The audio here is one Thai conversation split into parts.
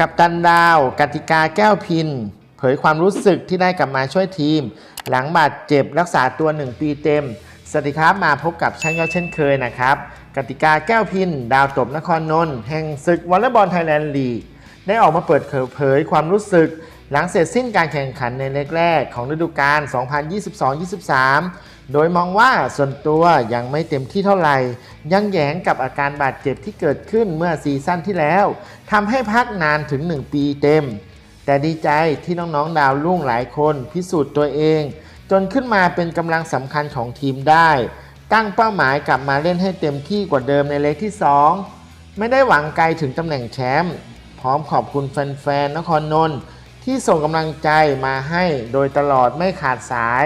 กับตันดาวกติกาแก้วพิน เผยความรู้สึกที่ได้กลับมาช่วยทีม หลังบาดเจ็บรักษาตัว 1 ปีเต็ม สวัสดีครับมาพบกับช่างยอดเช่นเคยนะครับ กติกาแก้วพิน ดาวตบนครนนท์แห่งศึกวอลเลย์บอลไทยแลนด์ลีกได้ออกมาเปิดเผยความรู้สึก หลังเสร็จสิ้นการแข่งขันในเล็กแรกของฤดูกาล 2022-23 โดยมองว่าส่วนตัวยังไม่เต็มที่เท่าไหร่ ยังแยงกับอาการบาดเจ็บที่เกิดขึ้นเมื่อซีซั่นที่แล้ว ทำให้พักนานถึง 1 ปีเต็ม แต่ดีใจที่น้องๆดาวรุ่งหลายคนพิสูจน์ตัวเอง จนขึ้นมาเป็นกำลังสำคัญของทีมได้ ตั้งเป้าหมายกลับมาเล่นให้เต็มที่กว่าเดิมในเล็กที่ 2 ไม่ได้หวังไกลถึงตำแหน่งแชมป์ พร้อมขอบคุณแฟนๆนครนนท์ ที่ส่งกำลังใจมาให้โดยตลอดไม่ขาดสาย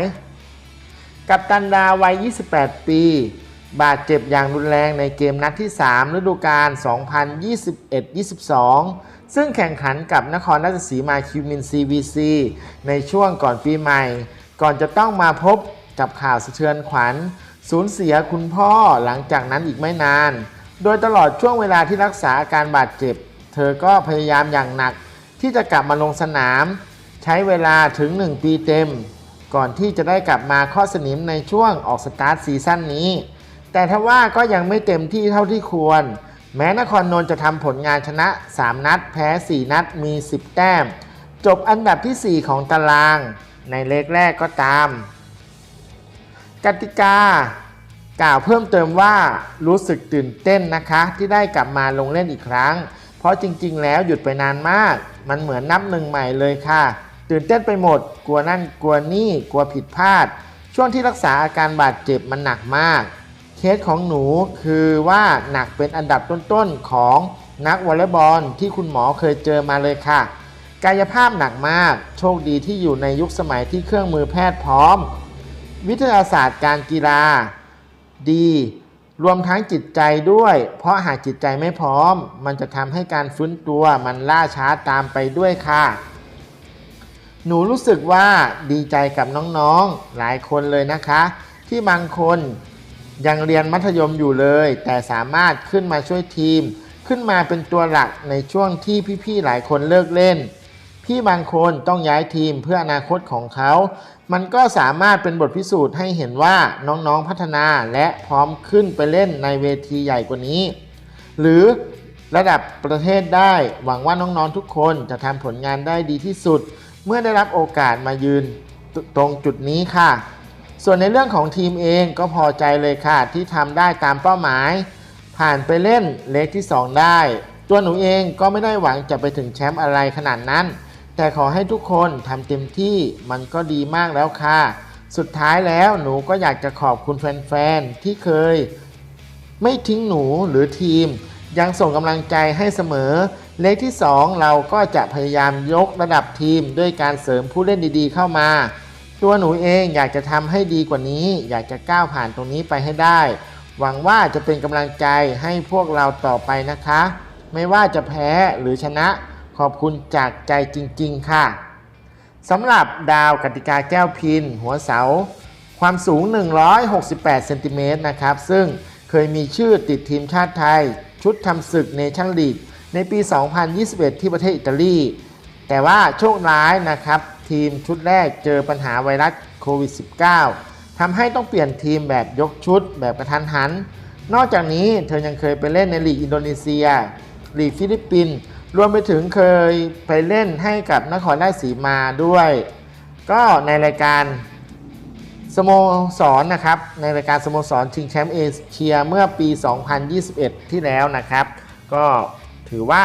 กับตันดาวัย 28 ปี บาดเจ็บอย่างรุนแรงในเกมนัดที่ 3 ฤดูกาล 2021-22 ซึ่งแข่งขันกับนครราชสีมาคิวมิน CVC ในช่วงก่อนปีใหม่ ก่อนจะต้องมาพบกับข่าวสะเทือนขวัญ สูญเสียคุณพ่อหลังจากนั้นอีกไม่นาน โดยตลอดช่วงเวลาที่รักษาอาการบาดเจ็บ เธอก็พยายามอย่างหนัก ที่จะกลับมาลงสนาม ใช้เวลาถึง 1 ปีเต็ม ก่อนที่จะได้กลับมาข้อสนิมในช่วงออกสตาร์ทซีซั่นนี้ แต่ทว่าก็ยังไม่เต็มที่เท่าที่ควร แม้นครนนท์จะทำผลงานชนะ 3 นัด แพ้ 4 นัดมี 10 แต้ม จบอันดับทีสี่4 ของตาราง ในเลกแรกก็ตาม กติกากล่าวเพิ่มเติมว่ารู้สึกตื่นเต้นนะคะ ที่ได้กลับมาลงเล่นอีกครั้ง ราะจริง ๆ แล้วหยุดไปนานมาก มันเหมือนนับหนึ่งใหม่เลยค่ะ ตื่นเต้นไปหมด กลัวนั่นกลัวนี่ กลัวผิดพลาด ช่วงที่รักษาอาการบาดเจ็บมันหนักมาก เคสของหนูคือว่าหนักเป็นอันดับต้นๆของนักวอลเลย์บอลที่คุณหมอเคยเจอมาเลยค่ะ กายภาพหนักมาก โชคดีที่อยู่ในยุคสมัยที่เครื่องมือแพทย์พร้อม วิทยาศาสตร์การกีฬาดี รวมทั้งจิตใจด้วย เพราะหากจิตใจไม่พร้อม มันจะทำให้การฟื้นตัวมันล่าช้าตามไปด้วยค่ะ หนูรู้สึกว่าดีใจกับน้องๆ หลายคนเลยนะคะ ที่บางคนยังเรียนมัธยมอยู่เลย แต่สามารถขึ้นมาช่วยทีม ขึ้นมาเป็นตัวหลักในช่วงที่พี่ๆหลายคนเลิกเล่น พี่บางคนต้องย้ายทีมเพื่ออนาคตของเขา มันก็สามารถเป็นบทพิสูจน์ให้เห็นว่าน้องๆพัฒนาและพร้อมขึ้นไปเล่นในเวทีใหญ่กว่านี้ หรือระดับประเทศได้ หวังว่าน้องๆทุกคนจะทำผลงานได้ดีที่สุด เมื่อได้รับโอกาสมายืนตรงจุดนี้ค่ะ ส่วนในเรื่องของทีมเองก็พอใจเลยค่ะ ที่ทำได้ตามเป้าหมาย ผ่านไปเล่นเล็กที่ 2 ได้ ตัวหนูเองก็ไม่ได้หวังจะไปถึงแชมป์อะไรขนาดนั้น แต่ขอให้ทุกคนทำเต็มที่มันก็ดีมากแล้วค่ะ สุดท้ายแล้วหนูก็อยากจะขอบคุณแฟนๆ ที่เคย ไม่ทิ้งหนูหรือทีม ยังส่งกำลังใจให้เสมอ เลขที่ 2 เราก็จะพยายามยกระดับทีมด้วยการเสริมผู้เล่นดีๆ เข้ามา ตัวหนูเองอยากจะทำให้ดีกว่านี้ อยากจะก้าวผ่านตรงนี้ไปให้ได้ หวังว่าจะเป็นกำลังใจให้พวกเราต่อไปนะคะ ไม่ว่าจะแพ้หรือชนะ ขอบคุณจากใจจริง ๆ ค่ะสำหรับดาวกติกาแก้วพิน หัวเสา ความสูง 168 เซนติเมตรนะครับ ซึ่งเคยมีชื่อติดทีมชาติไทย ชุดทำศึกเนชั่นลีกในปี 2021 ที่ประเทศอิตาลี แต่ว่าโชคร้ายนะครับ ทีมชุดแรกเจอปัญหาไวรัสโควิด -19 ทำให้ต้องเปลี่ยนทีมแบบยกชุดแบบกระทันหัน นอกจากนี้เธอยังเคยไปเล่นในลีกอินโดนีเซียลีกฟิลิปปินส์ รวมไปถึงเคยไปเล่นให้กับนครราชสีมาด้วย ก็ในรายการสโมสรนะครับ ในรายการสโมสรชิงแชมป์เอเชียเมื่อปี 2021 ที่แล้วนะครับ ก็ถือว่า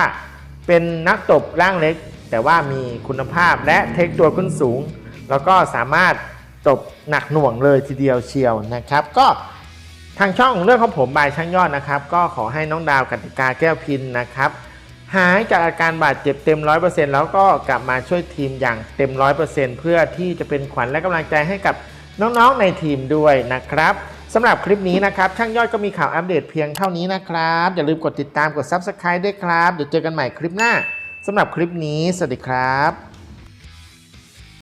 เป็นนักตบร่างเล็ก แต่ว่ามีคุณภาพและเทคตัวขึ้นสูง แล้วก็สามารถตบหนักหน่วงเลยทีเดียวเชียวนะครับ ก็ทางช่องเรื่องของผมบายช่างยอดนะครับ ก็ขอให้น้องดาวกติกาแก้วพินนะครับ หายจากอาการบาดเจ็บเต็ม 100%แล้วก็กลับมาช่วยทีมอย่างเต็ม 100%เพื่อที่จะเป็นขวัญและกำลังใจให้กับน้องๆในทีมด้วยนะครับสำหรับคลิปนี้นะครับช่างยอดก็มีข่าวอัปเดตเพียงเท่านี้นะครับ อย่าลืมกดติดตามกด Subscribe ด้วยครับ เดี๋ยวเจอกันใหม่คลิปหน้าสำหรับคลิปนี้ สวัสดีครับ